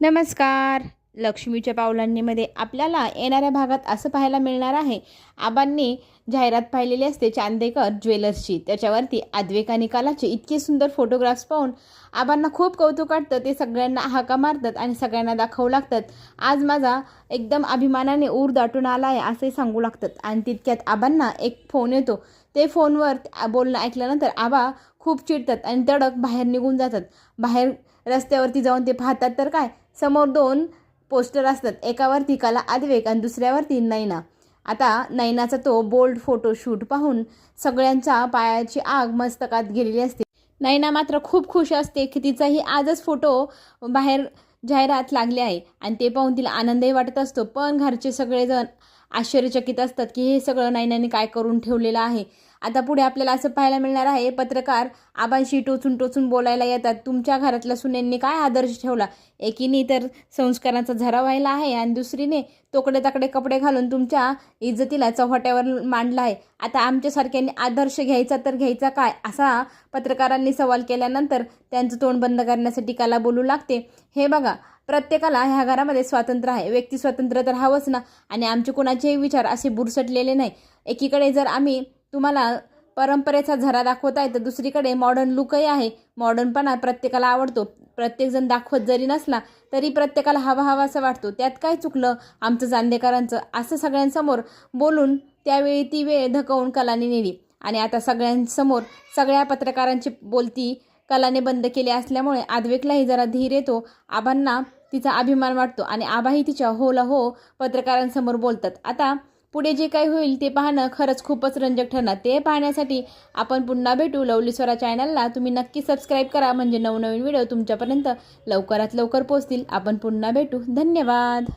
नमस्कार. लक्ष्मीच्या पावलांनीमध्ये आपल्याला येणाऱ्या भागात असं पाहायला मिळणार आहे. आबांनी जाहिरात पाहिलेली असते चांदेकर ज्वेलर्सची. त्याच्यावरती आद्वेका निकालाचे इतके सुंदर फोटोग्राफ्स पाहून आबांना खूप कौतुक वाटतं. ते सगळ्यांना हाका मारतात आणि सगळ्यांना दाखवू लागतात. आज माझा एकदम अभिमानाने ऊर दाटून आला आहे असे सांगू लागतात. आणि तितक्यात आबांना एक फोन येतो. ते फोनवर बोलणं ऐकल्यानंतर आबा खूप चिडतात आणि तडक बाहेर निघून जातात. बाहेर रस्त्यावरती जाऊन ते पाहतात तर काय? समोर दोन पोस्टर असतात. एकावरती कला आदवेक आणि दुसऱ्यावरती नैना. आता नैनाचा तो बोल्ड फोटोशूट पाहून सगळ्यांच्या पायाची आग मस्तकात गेलेली असते. नैना मात्र खूप खुश असते की तिचाही आजच फोटो बाहेर जाहिरात लागले आहे आणि ते पाहून तिला आनंदही वाटत असतो. पण घरचे सगळेजण आश्चर्यचकित असतात की हे सगळं नैनाने काय करून ठेवलेलं आहे? आता पुढे आपल्याला असं पाहायला मिळणार आहे पत्रकार आबांशी टोचून टोचून बोलायला येतात. तुमच्या घरातल्या सुनेंनी काय आदर्श ठेवला? एकीने तर संस्काराचा झरा व्हायला आहे आणि दुसरीने तोकडे ताकडे कपडे घालून तुमच्या इज्जतीला चव्हाट्यावर मांडला आहे. आता आमच्यासारख्यांनी आदर्श घ्यायचा तर घ्यायचा काय? असा पत्रकारांनी सवाल केल्यानंतर त्यांचं तोंड बंद करण्यासाठी काला बोलू लागते. हे बघा प्रत्येकाला ह्या घरामध्ये स्वातंत्र्य आहे. व्यक्ती स्वातंत्र्य तर हवंच ना. आणि आमचे कोणाचेही विचार असे बुरसटलेले नाही. एकीकडे जर आम्ही तुम्हाला परंपरेचा झरा दाखवत आहे तर दुसरीकडे मॉडर्न लुकही आहे. मॉडर्नपणा प्रत्येकाला आवडतो. प्रत्येकजण दाखवत जरी नसला तरी प्रत्येकाला हवा हवा असं वाटतो. त्यात काय चुकलं? आमचं चांदेकरांचं असं सगळ्यांसमोर बोलून त्यावेळी ती वेळ धकवून कलाने नेली. आणि आता सगळ्यांसमोर सगळ्या पत्रकारांची बोलती कलाने बंद केली असल्यामुळे आदवेकलाही जरा धीर येतो. आबांना तिचा अभिमान वाटतो आणि आबाही तिच्या होला हो पत्रकारांसमोर बोलतात. आता पुढे जे काही होईल ते पाहणं खरंच खूपच रंजक ठरणार. ते पाहण्यासाठी आपण पुन्हा भेटू लवली स्वरा चॅनलला. तुम्ही नक्की सबस्क्राईब करा म्हणजे नवनवीन व्हिडिओ तुमच्यापर्यंत लवकरात लवकर पोचतील आपण पुन्हा भेटू. धन्यवाद!